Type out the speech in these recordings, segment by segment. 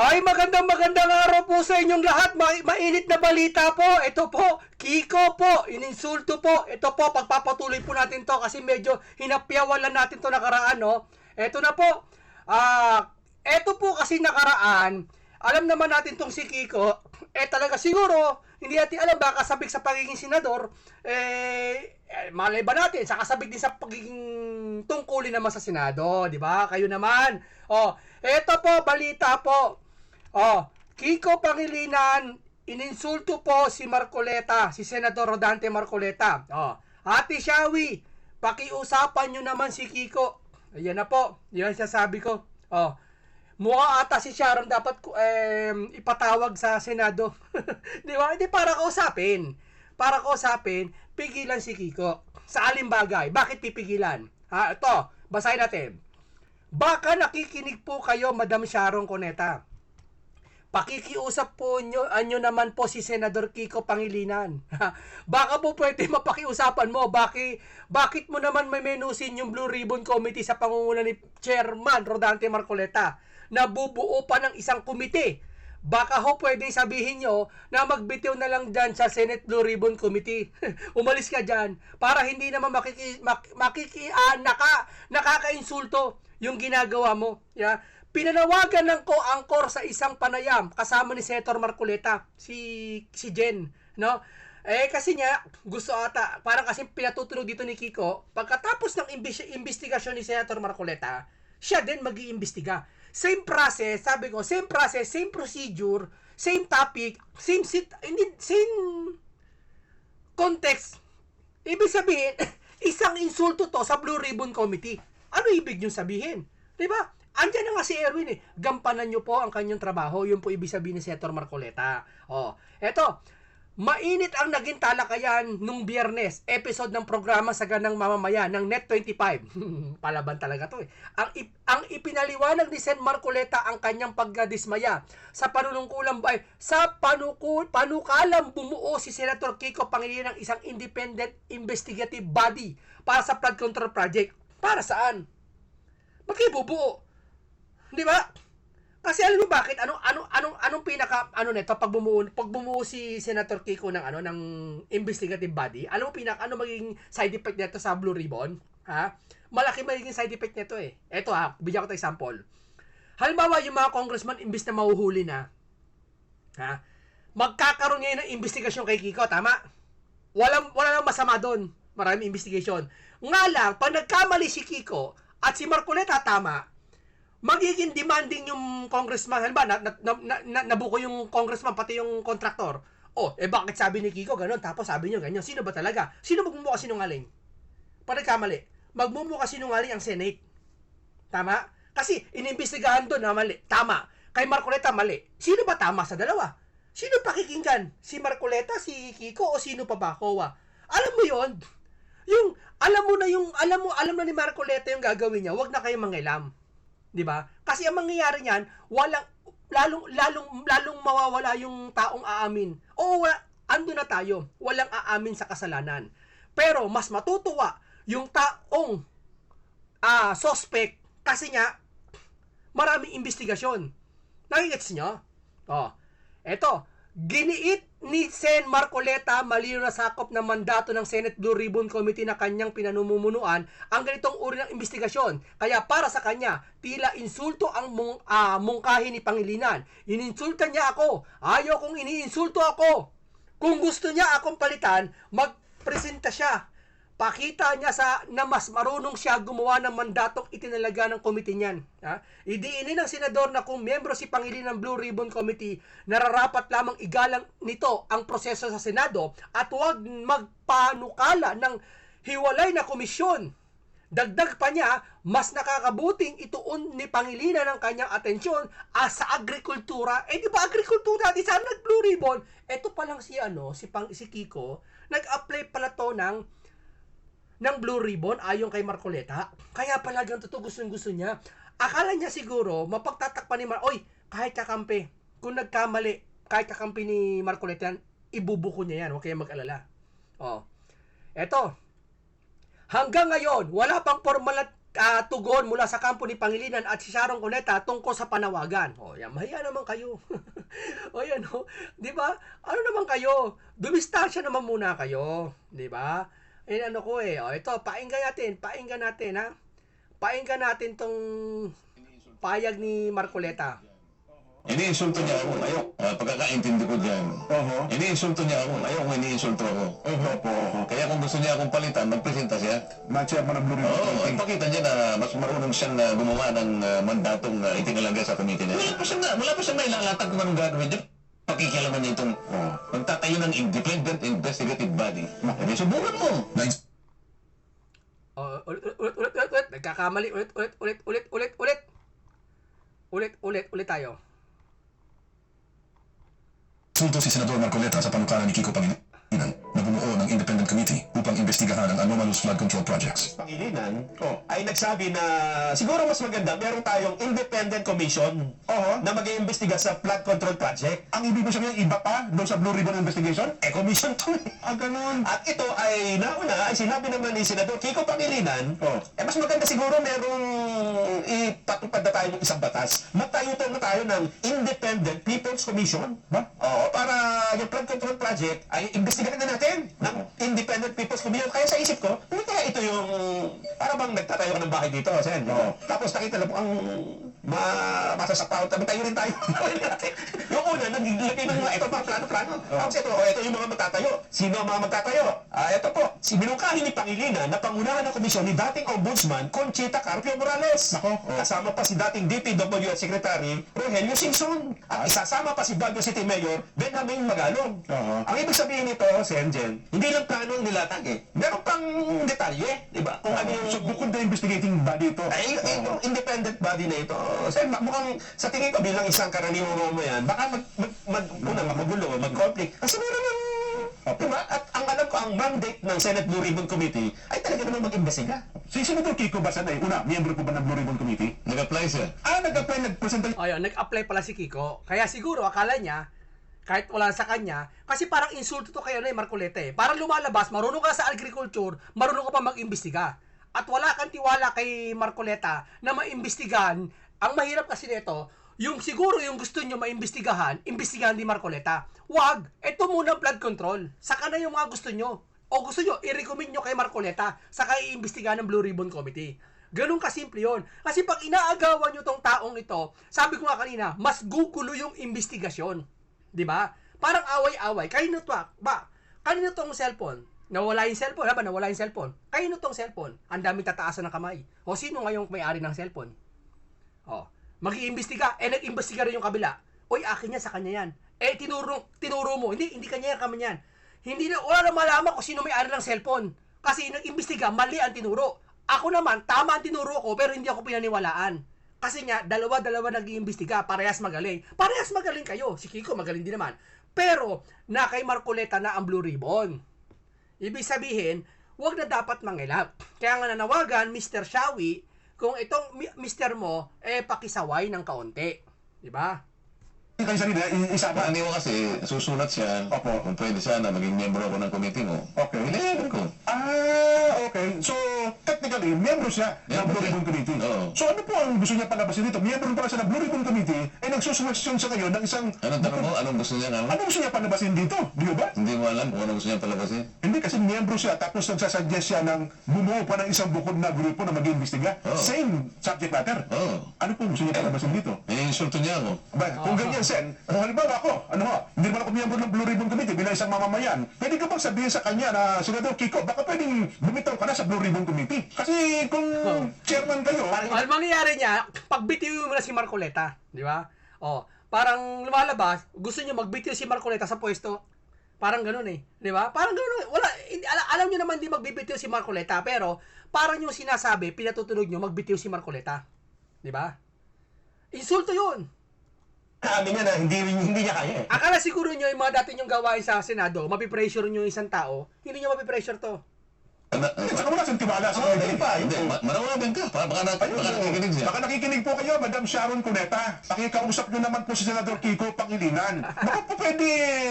Ay, magandang magandang araw po sa inyong lahat. Ma- mainit na balita po. Ito po, Kiko po, ininsulto po. Ito po, pagpapatuloy po natin to kasi medyo hinapyawalan natin to nakaraan, no? Ito na po. Ah, ito po kasi nakaraan, alam naman natin tong si Kiko, eh talaga siguro, hindi natin alam baka sabik sa pagiging senador, eh, eh malay ba natin, sa kasabik din sa pagiging tungkulin naman sa Senado, di ba? Kayo naman. Oh, eto po, balita po. Oh, Kiko Pangilinan, ininsulto po si Marcoleta, si Senador Rodante Marcoleta. Oh, Ate Shawi, pakiusapan nyo naman si Kiko. Ayan na po, yan sasabi ko. Oh, mukha ata si Sharon dapat eh, ipatawag sa Senado. di ba? Hindi para kausapin. Para kausapin, pigilan si Kiko. Sa aling bagay. Bakit pipigilan? Ha, ito, basahin natin. Baka nakikinig po kayo, Madam Sharon Coneta. Pakikiusap po nyo, anyo naman po si Senador Kiko Pangilinan. Baka po pwede mapakiusapan mo. Bakit, bakit mo naman may menusin yung Blue Ribbon Committee sa pangunguna ni Chairman Rodante Marcoleta na bubuo pa ng isang komite? Baka ho pwede sabihin nyo na magbitiw na lang dyan sa Senate Blue Ribbon Committee. Umalis ka dyan para hindi naman makiki, mak, makiki, ah, naka, nakaka-insulto yung ginagawa mo. Yeah? Pinanawagan ng co-angkor sa isang panayam kasama ni Senator Marcoleta, si si Jen, no? Eh kasi niya gusto ata parang kasi pinatutunog dito ni Kiko, pagkatapos ng imbis- investigasyon ni Senator Marcoleta, siya din mag-iimbestiga. Same process, sabi ko, same process, same procedure, same topic, same sit, hindi same context. Ibig sabihin, isang insulto to sa Blue Ribbon Committee. Ano ibig nyo sabihin? 'Di ba? Andiyan na nga si Erwin eh. Gampanan nyo po ang kanyang trabaho. Yun po ibig sabihin ni Senator Marcoleta. Oh, eto. Mainit ang naging talakayan nung biyernes, episode ng programa sa ganang mamamayan ng Net25. Palaban talaga to eh. Ang, ip- ang ipinaliwanag ni Sen Marcoleta ang kanyang pagkadismaya sa panunungkulang ay sa panukul, panukalang bumuo si Senator Kiko Pangilinan ng isang independent investigative body para sa flood control project. Para saan? Bakit bubuo? Di ba? Kasi alam mo bakit ano ano anong anong pinaka ano nito pag bumuo pag bumuo si Senator Kiko ng ano ng investigative body, alam mo pinaka ano magiging side effect nito sa Blue Ribbon? Ha? Malaki magiging side effect nito eh. Ito ha, bigyan ko tayo example. Halimbawa yung mga congressman imbis na mahuhuli na, ha? Magkakaroon ngayon ng investigasyon kay Kiko, tama? Walang wala nang masama doon. Maraming investigation. Nga lang, pag nagkamali si Kiko at si Marcoleta tama, magiging demanding yung congressman. Halimbawa, na, na, na, na, nabuko yung congressman, pati yung contractor. Oh, eh bakit sabi ni Kiko ganun? Tapos sabi niyo ganyan. Sino ba talaga? Sino magmumukha sinungaling? Pag nagkamali, magmumukha sinungaling ang Senate. Tama? Kasi inimbestigahan doon na mali. Tama. Kay Marcoleta mali. Sino ba tama sa dalawa? Sino pakikinggan? Si Marcoleta, si Kiko, o sino pa ba? Kowa. Alam mo yon Yung, alam mo na yung, alam mo, alam na ni Marcoleta yung gagawin niya, wag na kayong mangilam. 'Di ba? Kasi ang mangyayari niyan, walang lalong lalong lalong mawawala yung taong aamin. Wala, ando na tayo. Walang aamin sa kasalanan. Pero mas matutuwa yung taong ah suspect kasi nga maraming investigasyon. Nakikits nyo? Oh. Eto, giniit ni Sen Marcoleta malino na sakop ng mandato ng Senate Blue Ribbon Committee na kanyang pinanumumunuan ang ganitong uri ng investigasyon. Kaya para sa kanya, tila insulto ang mung, ah, mungkahi ni Pangilinan. Ininsulta niya ako. Ayaw kong iniinsulto ako. Kung gusto niya akong palitan, magpresenta siya. Pakita niya sa na mas marunong siya gumawa ng mandatong itinalaga ng komite niyan. Ha? Idiinin ng senador na kung miyembro si Pangilinan ng Blue Ribbon Committee, nararapat lamang igalang nito ang proseso sa Senado at huwag magpanukala ng hiwalay na komisyon. Dagdag pa niya, mas nakakabuting ituon ni Pangilinan ng kanyang atensyon ah, sa agrikultura. Eh di ba agrikultura, di sana nag-blue ribbon. Ito pa lang si ano, si Pang si Kiko, nag-apply pala to ng ng Blue Ribbon ayon kay Marcoleta. Kaya pala ganito to gusto gusto niya. Akala niya siguro mapagtatakpan ni Mar Oy, kahit kakampi, kung nagkamali, kahit kakampi ni Marcoleta yan, ibubuko niya yan, huwag kayong mag-alala. Oh. Eto, hanggang ngayon, wala pang formal na, ah, tugon mula sa kampo ni Pangilinan at si Sharon Cuneta tungkol sa panawagan. O, yan, mahiya naman kayo. o, yan, o. Di ba? Ano naman kayo? Dumistansya naman muna kayo. Di ba? Eh, ano ko eh. O, ito, painggan natin. Painggan natin, ha? Painggan natin tong payag ni Marcoleta. Iniinsulto niya ako. Ayaw. Uh, pagkakaintindi ko dyan. Oho. Iniinsulto niya ako. Ayaw kung iniinsulto ako. Oho po, oho. Kaya kung gusto niya akong palitan, magpresenta siya. Na chairman ng Blue Ribbon Oo, ipakita niya na mas marunong siyang uh, gumawa ng uh, mandatong uh, itinalaga sa committee na. Wala pa siyang, na- wala pa siyang nailalatag kung anong gagawin niya. Pakikialaman niya itong Oo. magtatayo ng independent investigative body. Eh, subukan mo. O, ulit, ulit, ulit, ulit, ulit. Nagkakamali. Ulit, ulit, ulit, ulit, ulit, ulit. Ulit, ulit, ulit tayo. Sulto si Senador Marcoleta sa panukalan ni Kiko Pangilinan imbestigahan ang anomalous flood control projects. Pangilinan ay nagsabi na siguro mas maganda meron tayong independent commission Oho. na mag-iimbestiga sa flood control project. Ang ibig mo sabihin, iba pa doon sa Blue Ribbon Investigation? Eh, commission to eh. Ah, ganun. At ito ay nauna ay sinabi naman ni Senador Kiko Pangilinan, Oh. eh mas maganda siguro merong ipatupad na tayo ng isang batas. Magtayo na tayo ng Independent People's Commission. Ba? Oo, para yung flood control project ay imbestigahan na natin ng Independent People's Commission. Kaya sa isip ko, hindi kaya ito yung para bang nagtatayo ka ng bahay dito, Sen. Oo. Tapos nakita lang ang ma masasapaw, tayo rin tayo. yung una, naglagay ng mga ito mga plano-plano. Tapos ito, oh, ito yung mga magtatayo. Sino ang mga magtatayo? Ah, ito po, si binungkahin ni Pangilinan na pangunahan ng komisyon ni dating Ombudsman Conchita Carpio Morales. Nako, oh. Kasama pa si dating DPWH Secretary Rogelio Simpson. At isasama pa si Baguio City Mayor Benjamin Magalong. Oo. Ang ibig sabihin nito, Senjen, hindi lang plano ang nilatag eh. Meron pang detalye, di ba? Kung ano yung So, bukod na investigating body ito. ay, ito, independent body na ito. Sir, mukhang sa tingin ko bilang isang karaniwang mamayan, baka mag, mag, mag, una, magugulo, mag-conflict. Kasi meron ng, diba? At ang alam ko, ang mandate ng Senate Blue Ribbon Committee ay talaga naman mag-imbestiga. Si Senator Kiko Basanay, una, miyembro po ba ng Blue Ribbon Committee? Nag-apply siya. Ah, nag-apply, nag-presenta Ayun, nag-apply pala si Kiko. Kaya siguro, akala niya, kahit wala sa kanya, kasi parang insulto to kayo na eh, Marcoleta eh. Parang lumalabas, marunong ka sa agriculture, marunong ka pa mag-imbestiga. At wala kang tiwala kay Marcoleta na maimbestigahan. Ang mahirap kasi nito, yung siguro yung gusto nyo maimbestigahan, imbestigahan ni Marcoleta. Wag! Ito muna ang flood control. Saka na yung mga gusto nyo. O gusto nyo, i-recommend nyo kay Marcoleta, saka iimbestigahan ng Blue Ribbon Committee. Ganun kasimple yun. Kasi pag inaagawan nyo tong taong ito, sabi ko nga kanina, mas gugulo yung investigasyon. Di ba? Parang away-away. Kanino to? ah? Ba? Kanino tong cellphone? Nawala yung cellphone, ha ba? Nawala yung cellphone. Kanino tong cellphone? Ang daming tataasan ng kamay. O sino ngayong may-ari ng cellphone? O, mag-iimbestiga. Eh, nag-imbestiga rin yung kabila. Oy, akin yan, sa kanya yan. Eh, tinuro, tinuro mo. Hindi, hindi kanya yan, kami yan. Hindi na, wala na malaman kung sino may-ari ng cellphone. Kasi nag-imbestiga, mali ang tinuro. Ako naman, tama ang tinuro ko, pero hindi ako pinaniwalaan. Kasi nga, dalawa-dalawa nag-iimbestiga, parehas magaling. Parehas magaling kayo. Si Kiko magaling din naman. Pero, na kay Marcoleta na ang Blue Ribbon. Ibig sabihin, wag na dapat mangilap. Kaya nga nanawagan, Mr. Shawi, kung itong Mr. mo, eh, pakisaway ng kaunti. Di ba? Kayo sa nila, i- isa ba? Paano mo kasi, susulat siya. Opo. Kung pwede sana, maging miyembro ako ng committee mo. Okay. Pinayagan ko. Ah, okay. So, technically, miyembro siya ng Miyembro Blue siya. Ribbon Committee. Oo. So, ano po ang gusto niya palabasin dito? Miyembro pala siya ng Blue Ribbon Committee, eh nagsusuwestiyon sa ngayon ng isang... Anong tanong mo? Anong gusto niya nga? Ano gusto niya palabasin dito? Di ba? Hindi mo alam kung anong gusto niya palabasin. Hindi kasi miyembro siya tapos nagsasuggest siya ng bumuo pa ng isang bukod na grupo na mag-iimbestiga. Oo. Same subject matter. Oo. Ano po gusto niya palabasin dito? Iniinsulto niya ako. Ba, kung ganyan, Sen, kung halimbawa ako, ano ho, hindi naman ako miyembro ng Blue Ribbon Committee bilang isang mamamayan, pwede ka bang sabihin sa kanya na, Senador Kiko, baka pwedeng bumitaw ka na sa Blue Ribbon Committee? Kasi kung chairman kayo, Ang mangyayari niya, pagbitiw mo na si Marcoleta, di ba? Oh, parang lumalabas, gusto niyo magbitiw si Marcoleta sa pwesto. Parang ganoon eh, di ba? Parang ganoon. Wala hindi, alam, alam niyo naman di magbibitiw si Marcoleta, pero parang yung sinasabi, pinatutunog niyo magbitiw si Marcoleta. Di ba? Insulto 'yun. Amin niya na hindi, hindi niya kaya eh. Akala siguro niyo yung mga dati niyong gawain sa Senado, mapipressure niyo yung isang tao, hindi niyo mapipressure to. Saka wala siyang tiwala sa Oo, committee. di ba? Hindi, ma- manawagan ka. Baka, baka, na- Ayun, baka nakikinig siya. Baka nakikinig po kayo, Madam Sharon Cuneta. Pakikausap nyo naman po si Senador Kiko Pangilinan. Baka po pwede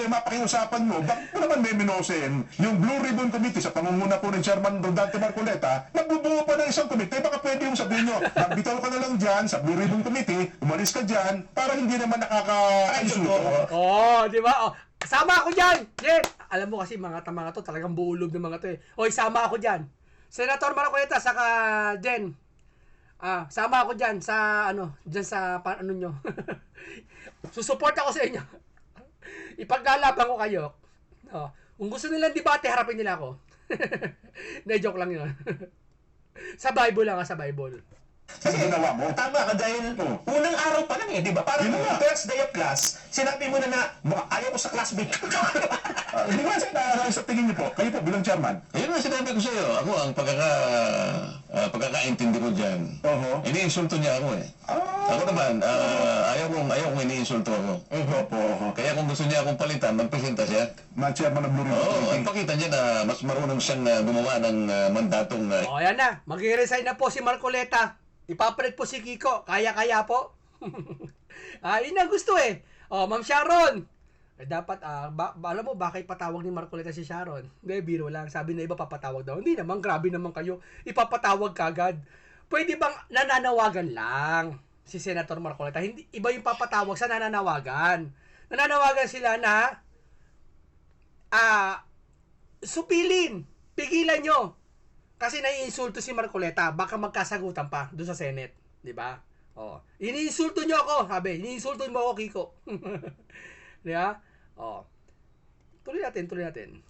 mapakiusapan mo, bakit mo naman meminosen yung Blue Ribbon Committee sa pangunguna po ng Chairman Rodante Marcoleta, nagbubuo pa ng isang komite, baka pwede yung sabihin nyo, magbitaw ka na lang dyan sa Blue Ribbon Committee, umalis ka dyan, para hindi naman nakaka-insulto. Oo, di ba? Oh, sama ako dyan! Jen! Alam mo kasi mga ta- mga to, talagang buulog ng mga to eh. Hoy, sama ako dyan. Senator Maracoleta, saka Jen. Ah, sama ako dyan sa ano, dyan sa pa, ano nyo. Susuport ako sa inyo. Ipaglalaban ko kayo. Oh, kung gusto nilang debate, harapin nila ako. Hindi, joke lang yun. sa Bible lang, ah, sa Bible. Sa ginawa mo. Tama ka dahil unang araw pa lang eh, di ba? Parang Yun nga. first day of class, sinabi mo na na, "Mukha- ayaw ko sa classmate Ah, Hindi ba sa, sa tingin niyo po, kayo po bilang chairman, Ayun nga sinabi ko sa iyo. Ako ang pagkaka ah, pagkakaintindi ko diyan. Oho. Iniinsulto niya ako eh. Ako naman, ah, ayaw kong ayaw kong iniinsulto ako. Opo, oho. Kaya kung gusto niya akong palitan, magpresenta siya. na chairman ng Blue Ribbon Oo, Committee. ang pakita niya na mas marunong siyang ah, gumawa ng ah, mandatong ah, O, ayan na. Mag-resign na po si Marcoleta. Ipapalit po si Kiko. Kaya-kaya po. ah, yun ang gusto eh. O, Ma'am Sharon. Eh, dapat, ah, ba, ba- alam mo, bakit patawag ni Marcoleta si Sharon? Hindi, biro lang. Sabi na iba papatawag daw. Hindi naman, grabe naman kayo. Ipapatawag kagad. Pwede bang nananawagan lang si Senator Marcoleta? Hindi, iba yung papatawag sa nananawagan. Nananawagan sila na ah, supilin. Pigilan nyo. Kasi naiinsulto si Marcoleta, baka magkasagutan pa doon sa Senate, 'di ba? Oh, iniinsulto niyo ako, sabi. Iniinsulto mo ako, Kiko. 'Di ba? Oh. Tuloy natin, tuloy natin.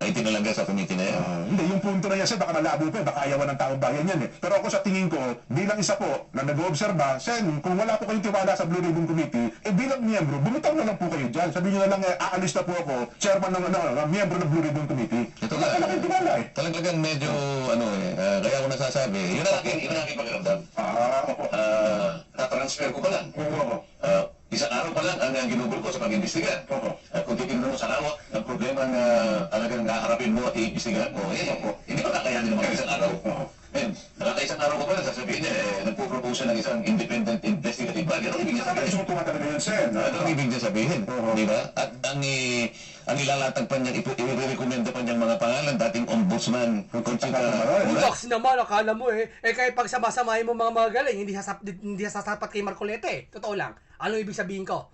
itinalaga sa committee na yan. Ah, hindi, yung punto na yan, sir, baka malabo pa, eh, baka ayawan ng taong bayan yan eh. Pero ako sa tingin ko, bilang isa po na nag-oobserba, sen, kung wala po kayong tiwala sa Blue Ribbon Committee, eh bilang miyembro, bumitaw na lang po kayo dyan. Sabi nyo na lang, eh, aalis na po ako, chairman ng, ano, uh, miyembro ng Blue Ribbon Committee. Ito wala ka kayong tiwala eh. Talagang medyo, ano eh, ah, kaya ako nasasabi, yun ang aking, yun ang aking pakiramdam. Ah, opo. Ah, na-transfer ko pa lang. Oo. Ah, isang araw pa lang ang uh, ginugol ko sa pag-imbestiga. Opo. At kung titignan mo sa lawak ng problema na talagang haharapin mo at iimbestigahan mo, eh, hindi ba kakayanin naman isang araw? Opo. Men, nakakaisang araw ko pa lang, sasabihin niya, eh, nagpo-propose siya ng isang independent investigative body. Ano ibig niya sabihin? isuto nga talaga yun, sen. Ano ang ibig niya sabihin? Oo. Di ba? At ang, i- ang ilalatag pa niyang, ipo- i-recommenda pa niyang mga pangalan, dating ombudsman, Conchita. Wala. Bulldogs naman, akala mo eh. Eh kaya pag samasamahin mo mga magaling, hindi sasap, hindi sasapat kay Marcoleta eh. Totoo lang. Ano ibig sabihin ko?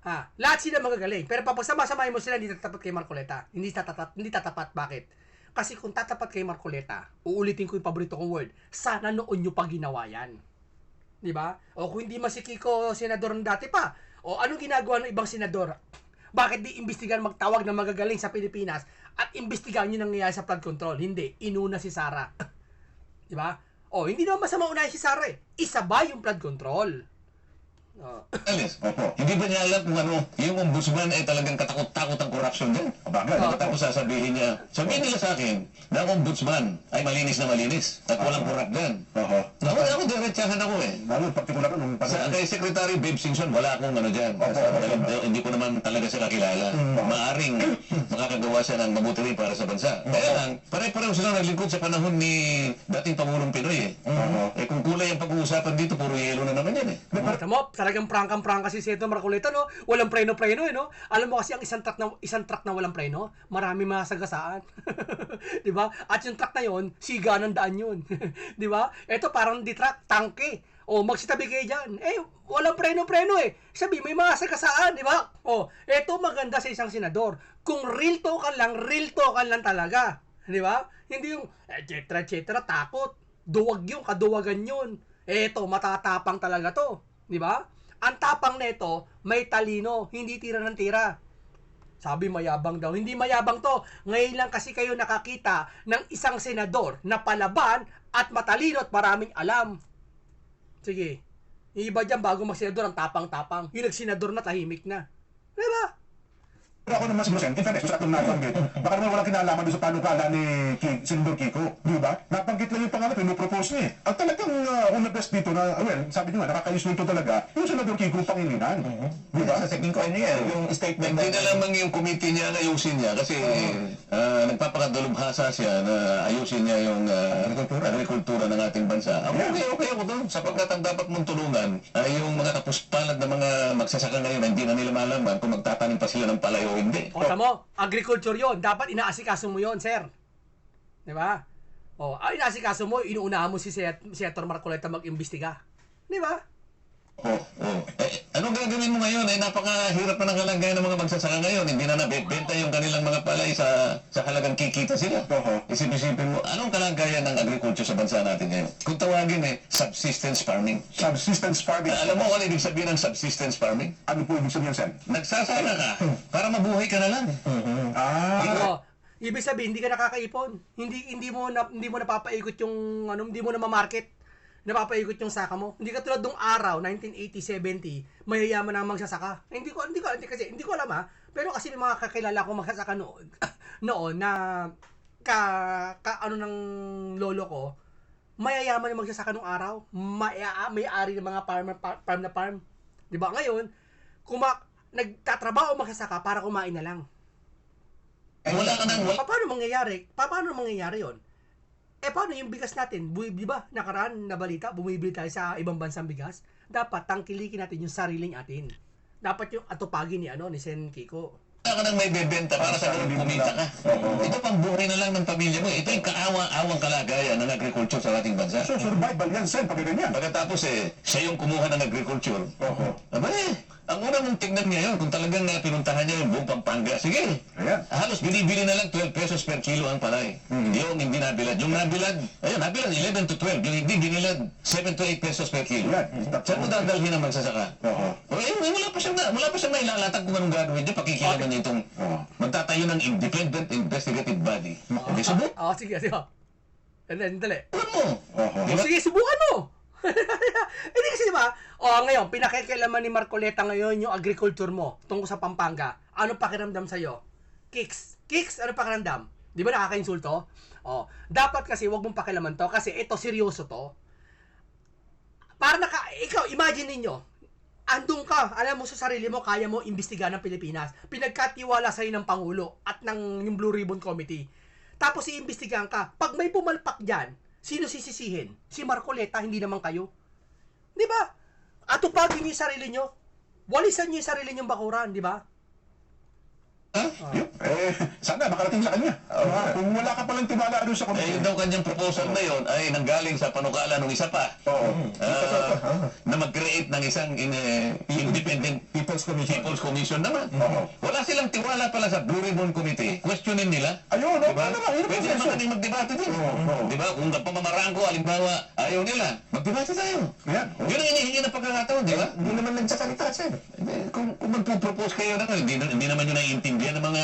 Ha, lahat sila magagaling. Pero pag samasamahin mo sila, hindi tatapat kay Marcoleta. Hindi tatapat, hindi tatapat. Bakit? Kasi kung tatapat kay Marcoleta, uulitin ko yung paborito kong word, sana noon nyo pa ginawa yan. Di ba? O kung hindi man si Kiko senador ng dati pa, o anong ginagawa ng ibang senador? Bakit di imbestigan magtawag ng magagaling sa Pilipinas at imbestigan yung nangyayari sa flood control? Hindi, inuna si Sara. Di ba? O, hindi naman masama unahin si Sara eh. Isa ba yung flood control? Oh. Alice, Opo. hindi ba niya alam kung ano, yung ombudsman ay talagang katakot-takot ang corruption din? Bagay. Bakit ako sasabihin niya, sabihin nila sa akin na ang ombudsman ay malinis na malinis at walang kurap din. Oho. Ako, ako diretsahan ako eh. Lalo, particular nung Sa kay Secretary Babe Simpson, wala akong ano dyan. Opo, opo. Dahil hindi ko naman talaga siya kakilala. Maaring makakagawa siya ng mabuti rin para sa bansa. Kaya lang, pare-pareho sila naglingkod sa panahon ni dating Pangulong Pinoy eh. Oo. Eh kung kulay ang pag-uusapan dito, puro yelo na naman yan eh. Kita mo, talagang prangkang-prangka si Seto Marcoleta, no? Walang preno-preno, eh, no? Alam mo kasi ang isang truck na, isang truck na walang preno, marami mga sagasaan. di ba? At yung truck na yon, siga ng daan yun. di ba? Ito parang di truck, tangke. O, magsitabi kayo dyan. Eh, walang preno-preno eh. Sabi, may mga sagasaan, di ba? O, eto maganda sa isang senador. Kung real talk lang, real talk lang talaga. Di ba? Hindi yung, et cetera, et cetera, takot. Duwag yung, kaduwagan yun. Eto, matatapang talaga to. Di ba? Ang tapang nito, may talino, hindi tira ng tira. Sabi mayabang daw. Hindi mayabang to. Ngayon lang kasi kayo nakakita ng isang senador na palaban at matalino at maraming alam. Sige. Yung iba dyan bago mag-senador ang tapang-tapang. Yung nag-senador na tahimik na. Di ba? Ako naman si Lucen, in fairness, sa atong nabanggit, baka naman walang kinalaman doon sa panukala ni Ki, Senador Kiko, di ba? Nabanggit lang yung pangalan, pinopropose niya eh. Ang talagang uh, una best dito na, well, sabi niyo nga, nakakaisunto talaga, yung Senador Kiko Pangilinan. Di ba? Sa tingin ko, ano yan, yung statement Hindi na lamang yung committee niya ang ayusin niya kasi ah, nagpapakadalubhasa siya na ayusin niya yung ah, agrikultura. ng ating bansa. Ako, okay, okay ako doon. Sapagkat ang dapat mong tulungan ay yung mga kapuspalad na mga magsasaka ngayon na hindi na nila malaman kung magtatanim pa sila ng palay o hindi. O, tamo, agriculture yon Dapat inaasikaso mo yon sir. Di ba? O, ay inaasikaso mo, inuunahan mo si Sen- Senator Marcoleta mag-imbestiga. Di ba? Oh, oh. Eh, anong gagawin mo ngayon? Eh, napakahirap na ng kalagayan ng mga magsasaka ngayon. Hindi na nabebenta yung kanilang mga palay sa sa halagang kikita sila. Oo. Isip-isipin mo, anong kalagayan ng agriculture sa bansa natin ngayon? Kung tawagin eh, subsistence farming. Subsistence farming. Ah, alam mo kung ano ibig sabihin ng subsistence farming? Ano po ibig sabihin, Sen? Nagsasaka ka para mabuhay ka na lang. Ah, Oo. Ibig sabihin, hindi ka nakakaipon. Hindi hindi mo na, hindi mo napapaikot yung ano, hindi mo na ma-market. Napapaikot yung saka mo. Hindi ka tulad nung araw 1980-70, mayayaman ang magsasaka. Eh, Hindi ko hindi ko hindi kasi hindi ko alam ha. Pero kasi may mga kakilala ko magsasaka noon noon na ka, ka ano ng lolo ko, mayayaman yung magsasaka nung araw. Maya, may-ari ng mga par- farm na farm. 'Di ba? Ngayon, kuma nagtatrabaho magsasaka para kumain na lang. Eh, wala ka nang, paano mangyayari? Pa- paano mangyayari yon? Eh, paano yung bigas natin? Bu- di ba, nakaraan na balita, bumibili tayo sa ibang bansang bigas. Dapat tangkilikin natin yung sariling atin. Dapat yung atupagin ni ano ni Sen Kiko. wala ka nang may bebenta para sa ganun kumita ka. Ito pang buhay na lang ng pamilya mo. Ito yung kaawa-awang kalagayan ng agriculture sa ating bansa. so survival yan, Sen, pag ganyan. Pagkatapos eh, siya yung kumuha ng agriculture. Oo. Aba eh, ang una mong tignan ngayon, kung talagang uh, pinuntahan niya yung buong Pampanga, sige. Ayan. Halos binibili na lang 12 pesos per kilo ang palay. Yung hindi nabilad. Yung nabilad, ayun, nabilad 11 to 12. Yung hindi binilad, 7 to 8 pesos per kilo. Yan. Saan mo dadalhin ang magsasaka? Oo. O eh, wala pa siyang, na- wala pa siyang nailalatag kung anong gagawin niya. Pakikilaman niya itong Oo. magtatayo ng independent investigative body. Hindi subok. Oo, sige, sige. And then, dali. Alam mo. Ba? Sige, subukan mo! Hindi kasi di ba? O ngayon, pinakikialaman ni Marcoleta ngayon yung agriculture mo tungkol sa Pampanga. Ano pakiramdam sa'yo? Kicks. Kicks, ano pakiramdam? Di ba nakakainsulto? O, dapat kasi wag mong pakialaman to kasi ito seryoso to. Para naka, ikaw, imagine ninyo, andun ka, alam mo sa sarili mo, kaya mo imbestigahan ng Pilipinas. Pinagkatiwala sa'yo ng Pangulo at ng yung Blue Ribbon Committee. Tapos iimbestigahan ka. Pag may pumalpak dyan, sino sisisihin? Si Marcoleta, hindi naman kayo. Di ba? Atupagin niyo yung sarili nyo. Walisan niyo yung sarili nyong bakuran, di ba? Yun. Eh, sana makarating sa kanya. Ah, kung wala ka palang tiwala doon sa Eh, komite. yun daw kanyang proposal na yun ay nanggaling sa panukala ng isa pa. Oo. Ah, na mag-create ng isang in, eh, independent People's Commission. People's Commission naman. Oo. Wala silang tiwala pala sa Blue Ribbon Committee. Questionin nila. Ayun, no? Diba? Ano ang Pwede naman natin magdebate din. oo. Diba? Kung pamamaraan ko, halimbawa, ayaw nila, magdebate tayo. Ayan. Yun ang hinihingi ng pagkakataon, di ba? Hindi naman nagsasalita, sir. Eh, Kung, kung magpo-propose kayo na hindi, na- hindi naman yun naiintindihan ng mga...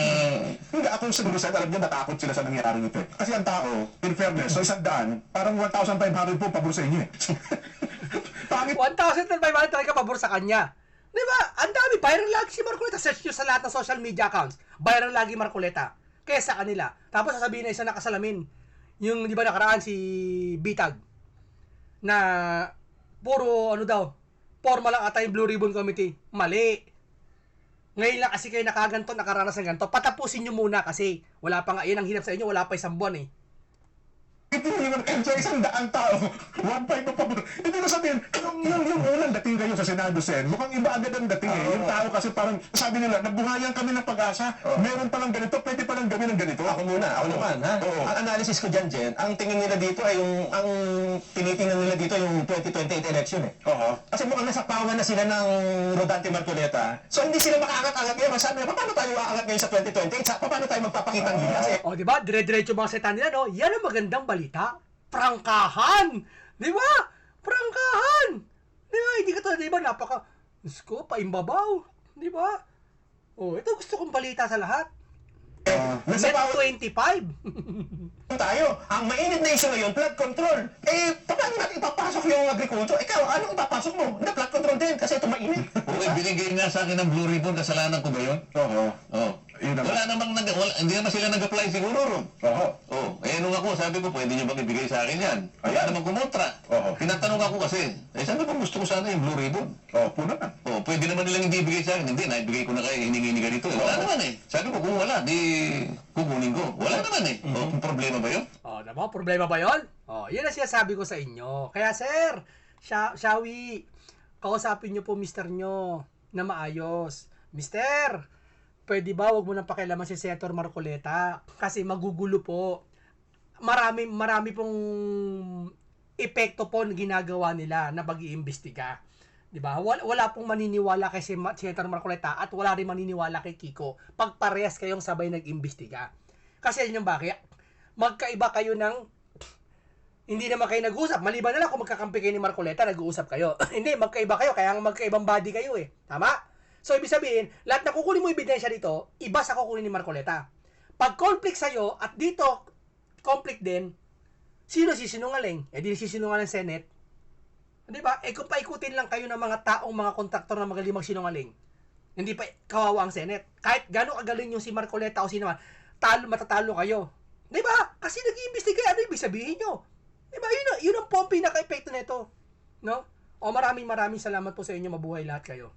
Hindi, ako siguro sa alam niyo, natakot sila sa nangyari nito eh. Kasi ang tao, in fairness, sa isang daan, parang 1,500 po pabor sa inyo eh. Pangit 1,500 talaga pabor sa kanya. Di ba? Ang dami. Viral lagi si Marcoleta. Search nyo sa lahat ng social media accounts. Viral lagi Marcoleta. Kesa kanila. Tapos sasabihin na isa nakasalamin. Yung, di ba nakaraan si Bitag. Na puro ano daw. Forma lang ata yung Blue Ribbon Committee. Mali. Ngayon lang kasi kayo nakaganto, nakaranas ng ganito. Patapusin nyo muna kasi wala pa nga. Yan ang hirap sa inyo. Wala pa isang buwan eh. Ito yung sa isang daang tao, one five ang pabor. Hindi ko sabihin, yung, yung, yung unang dating kayo sa Senado, Sen, mukhang iba agad ang dating eh. Yung tao kasi parang, sabi nila, nabuhayan kami ng pag-asa, meron palang ganito, pwede palang gawin ng ganito. Ako muna, ako naman, ha? Oo. Ang analysis ko dyan, Jen, ang tingin nila dito ay yung, ang tinitingnan nila dito yung 2028 election eh. Oo. Kasi mukhang nasa pawan na sila ng Rodante Marcoleta. So hindi sila makaangat-angat ngayon. Sabi nila, paano tayo aangat ngayon sa 2028? Sa, paano tayo magpapakita ng gilas? Eh, O, di ba? Dire-diretso mga setan nila, no? Yan ang magandang balita. Prangkahan! Di ba? Prangkahan! Di ba? Hindi ka to, di ba? Napaka... Diyos ko, paimbabaw. Di ba? Oh, ito gusto kong balita sa lahat. nasa Net pawan 25. tayo. Ang mainit na issue ngayon, flood control. Eh, paano natin ipapasok yung agriculture? Ikaw, anong ipapasok mo? Na flood control din kasi ito mainit. Kung ibinigay nga sa akin ng Blue Ribbon, kasalanan ko ba yun? Oo. Oh. Yun ang- Wala namang, nag, wala, hindi naman sila nag-apply siguro ron. Oo. Oh, eh nung ako, sabi ko, pwede nyo bang ibigay sa akin yan? Wala Ayan. namang kumontra. Oo. Tinatanong ako kasi, eh sabi ko, gusto ko sana yung Blue Ribbon. Oo, po naman. Oh, pwede naman nilang hindi ibigay sa akin. Hindi, naibigay ko na kayo, hiningi ni ganito. Eh. Wala Oo. naman eh. Sabi ko, kung wala, di kukunin ko. Wala naman eh. Oh, kung problema ba yun? Oh, diba? Problema ba yon? Oh, yun ang sinasabi ko sa inyo. Kaya sir, Sha Shawi, kausapin niyo po mister nyo na maayos. Mister, pwede ba wag mo nang pakialaman si Senator Marcoleta kasi magugulo po. Marami marami pong epekto po na ginagawa nila na pag-iimbestiga. 'Di ba? Wala, wala pong maniniwala kay Senator Marcoleta at wala rin maniniwala kay Kiko pag parehas kayong sabay nag-imbestiga. Kasi yun yung bakit magkaiba kayo ng hindi naman kayo nag-uusap. Maliban na lang kung magkakampi kayo ni Marcoleta, nag-uusap kayo. hindi, magkaiba kayo, kaya magkaibang body kayo eh. Tama? So, ibig sabihin, lahat na kukunin mo ebidensya dito, iba sa kukunin ni Marcoleta. Pag conflict sa'yo, at dito, conflict din, sino sisinungaling? Eh, di sisinungaling Senate. Di ba? Eh, kung paikutin lang kayo ng mga taong mga kontraktor na magaling magsinungaling, hindi pa kawawa ang Senate. Kahit gano'ng kagaling yung si Marcoleta o sino man, talo, matatalo kayo. Di ba? Kasi nag-iimbestiga, ano ibig sabihin nyo? Di ba? Yun, yun ang po ang pinaka-epekto nito. No? O maraming maraming salamat po sa inyo. Mabuhay lahat kayo.